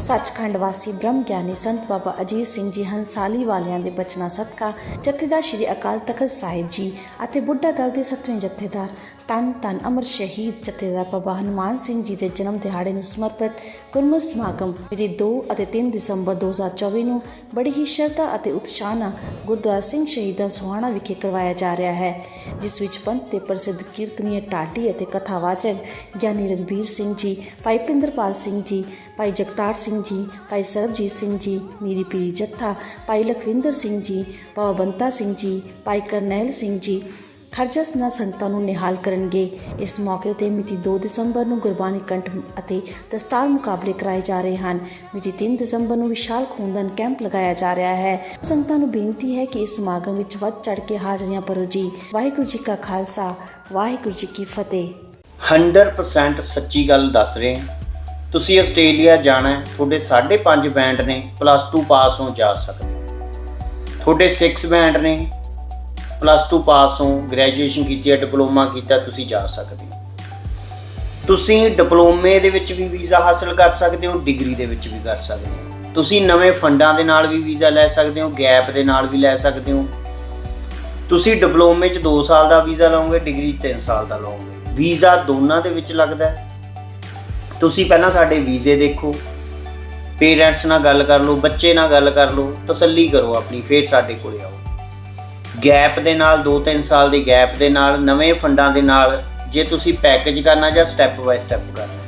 ਸੱਚਖੰਡ ਵਾਸੀ ਬ੍ਰਹਮ ਗਿਆਨੀ ਸੰਤ ਬਾਬਾ ਅਜੀਤ ਸਿੰਘ ਜੀ ਹੰਸਾਲੀ ਵਾਲਿਆਂ ਦੇ ਬਚਨਾਂ ਸਦਕਾ ਜਥੇਦਾਰ ਸ਼੍ਰੀ ਅਕਾਲ ਤਖਤ ਸਾਹਿਬ ਜੀ ਅਤੇ ਬੁੱਢਾ ਦਲ ਦੇ ਸੱਤਵੇਂ ਜਥੇਦਾਰ ਤਨ ਤਨ ਅਮਰ ਸ਼ਹੀਦ ਜਥੇਦਾਰ ਬਾਬਾ ਹਨੂਮਾਨ ਸਿੰਘ ਜੀ ਦੇ ਜਨਮ ਦਿਹਾੜੇ ਨੂੰ ਸਮਰਪਿਤ ਗੁਰਮਤਿ ਸਮਾਗਮ ਮਿਤੀ 2 ਅਤੇ 3 ਦਸੰਬਰ 2024 ਨੂੰ ਬੜੀ ਹੀ ਸ਼ਰਧਾ ਅਤੇ ਉਤਸ਼ਾਹ ਨਾਲ ਗੁਰਦੁਆਰਾ ਸਿੰਘ ਸ਼ਹੀਦਾਂ ਸੋਹਾਣਾ ਵਿਖੇ ਕਰਵਾਇਆ ਜਾ ਰਿਹਾ ਹੈ, ਜਿਸ ਵਿੱਚ ਪੰਥ ਦੇ ਪ੍ਰਸਿੱਧ ਕੀਰਤਨੀਏ ਟਾਟੀ ਅਤੇ ਕਥਾਵਾਚਕ ਗਿਆਨੀ ਰਣਬੀਰ ਸਿੰਘ ਜੀ, ਭਾਈ ਪਿੰਦਰਪਾਲ ਸਿੰਘ ਜੀ, ਭਾਈ ਜਗਤਾਰ ਸਿੰਘ ਜੀ, ਭਾਈ ਸਰਬਜੀਤ ਸਿੰਘ ਜੀ, ਮੀਰੀ ਪੀਰੀ ਜੱਥਾ, ਭਾਈ ਲਖਵਿੰਦਰ ਸਿੰਘ ਜੀ ਬਾਬਾ ਸਿੰਘ ਜੀ, ਭਾਈ ਕਰਨੈਲ ਸਿੰਘ ਜੀ ਖਰਜਸ ਨਾ ਸੰਗਤਾਂ ਨੂੰ ਨਿਹਾਲ ਕਰਨਗੇ। ਇਸ ਮੌਕੇ ਤੇ ਮਿਤੀ 2 ਦਸੰਬਰ ਨੂੰ ਗੁਰਬਾਣੀ ਕੰਠ ਅਤੇ ਦਸਤਾਰ ਮੁਕਾਬਲੇ ਕਰਾਏ ਜਾ ਰਹੇ ਹਨ। ਮਿਤੀ 3 ਦਸੰਬਰ ਨੂੰ ਵਿਸ਼ਾਲ ਖੂਨਦਾਨ ਕੈਂਪ ਲਗਾਇਆ ਜਾ ਰਿਹਾ ਹੈ। ਸੰਗਤਾਂ ਨੂੰ ਬੇਨਤੀ ਹੈ ਕਿ ਇਸ ਸਮਾਗਮ ਵਿੱਚ ਵੱਧ ਚੜ ਕੇ ਹਾਜ਼ਰੀਆਂ ਭਰੋ ਜੀ। ਵਾਹਿਗੁਰੂ ਜੀ ਕਾ ਖਾਲਸਾ, ਵਾਹਿਗੁਰੂ ਜੀ ਕੀ ਫਤਿਹ। 100% ਸੱਚੀ ਗੱਲ ਦੱਸ ਰਹੇ ਹਾਂ। ਤੁਸੀਂ ਆਸਟ੍ਰੇਲੀਆ ਜਾਣਾ ਹੈ, ਤੁਹਾਡੇ 5.5 ਬੈਂਡ ਨੇ ਪਲੱਸ 2 ਪਾਸ ਹੋ ਜਾ ਸਕਦੇ ਹੋ। ਤੁਹਾਡੇ 6 ਬੈਂਡ ਨੇ ਪਲੱਸ 2 ਪਾਸ ਹੋ ਗ੍ਰੈਜੂਏਸ਼ਨ ਕੀਤੀ ਹੈ ਡਿਪਲੋਮਾ ਕੀਤਾ, ਤੁਸੀਂ ਜਾ ਸਕਦੇ ਹੋ। ਤੁਸੀਂ ਡਿਪਲੋਮੇ ਦੇ ਵਿੱਚ ਵੀ ਵੀਜ਼ਾ ਹਾਸਲ ਕਰ ਸਕਦੇ ਹੋ ਡਿਗਰੀ ਦੇ ਵਿੱਚ ਵੀ ਕਰ ਸਕਦੇ ਹੋ। ਤੁਸੀਂ ਨਵੇਂ ਫੰਡਾਂ ਦੇ ਨਾਲ ਵੀ ਵੀਜ਼ਾ ਲੈ ਸਕਦੇ ਹੋ ਗੈਪ ਦੇ ਨਾਲ ਵੀ ਲੈ ਸਕਦੇ ਹੋ। ਤੁਸੀਂ ਡਿਪਲੋਮੇ 'ਚ 2 ਸਾਲ ਦਾ ਵੀਜ਼ਾ ਲਓਗੇ ਡਿਗਰੀ 'ਚ 3 ਸਾਲ ਦਾ ਲਓਗੇ। ਵੀਜ਼ਾ ਦੋਨਾਂ ਦੇ ਵਿੱਚ ਲੱਗਦਾ ਹੈ। ਤੁਸੀਂ ਪਹਿਲਾਂ ਸਾਡੇ ਵੀਜ਼ੇ ਦੇਖੋ ਪੇਰੈਂਟਸ ਨਾਲ ਗੱਲ ਕਰ ਲਓ, ਬੱਚੇ ਨਾਲ ਗੱਲ ਕਰ ਲਓ, ਤਸੱਲੀ ਕਰੋ ਆਪਣੀ, ਫਿਰ ਸਾਡੇ ਕੋਲੇ ਆਓ। ਗੈਪ ਦੇ ਨਾਲ 2-3 ਸਾਲ ਦੇ ਗੈਪ ਦੇ ਨਾਲ, ਨਵੇਂ ਫੰਡਾਂ ਦੇ ਨਾਲ ਜੇ ਤੁਸੀਂ ਪੈਕੇਜ ਕਰਨਾ ਜਾਂ ਸਟੈਪ ਬਾਈ ਸਟੈਪ ਕਰਨਾ।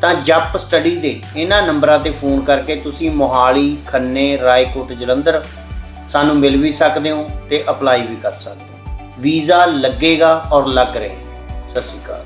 ਤਾਂ ਜੱਪ ਸਟੱਡੀ ਦੇ ਇਹਨਾਂ ਨੰਬਰਾਂ ਤੇ ਫੋਨ ਕਰਕੇ ਤੁਸੀਂ ਮੋਹਾਲੀ, ਖੰਨੇ, ਰਾਏਕੋਟ, ਜਲੰਧਰ ਸਾਨੂੰ ਮਿਲ ਵੀ ਸਕਦੇ ਹੋ ਤੇ ਅਪਲਾਈ ਵੀ ਕਰ ਸਕਦੇ ਹੋ। ਵੀਜ਼ਾ ਲੱਗੇਗਾ ਔਰ ਲੱਗ ਰਿਹਾ ਸਤਿ ਸ਼੍ਰੀ ਅਕਾਲ।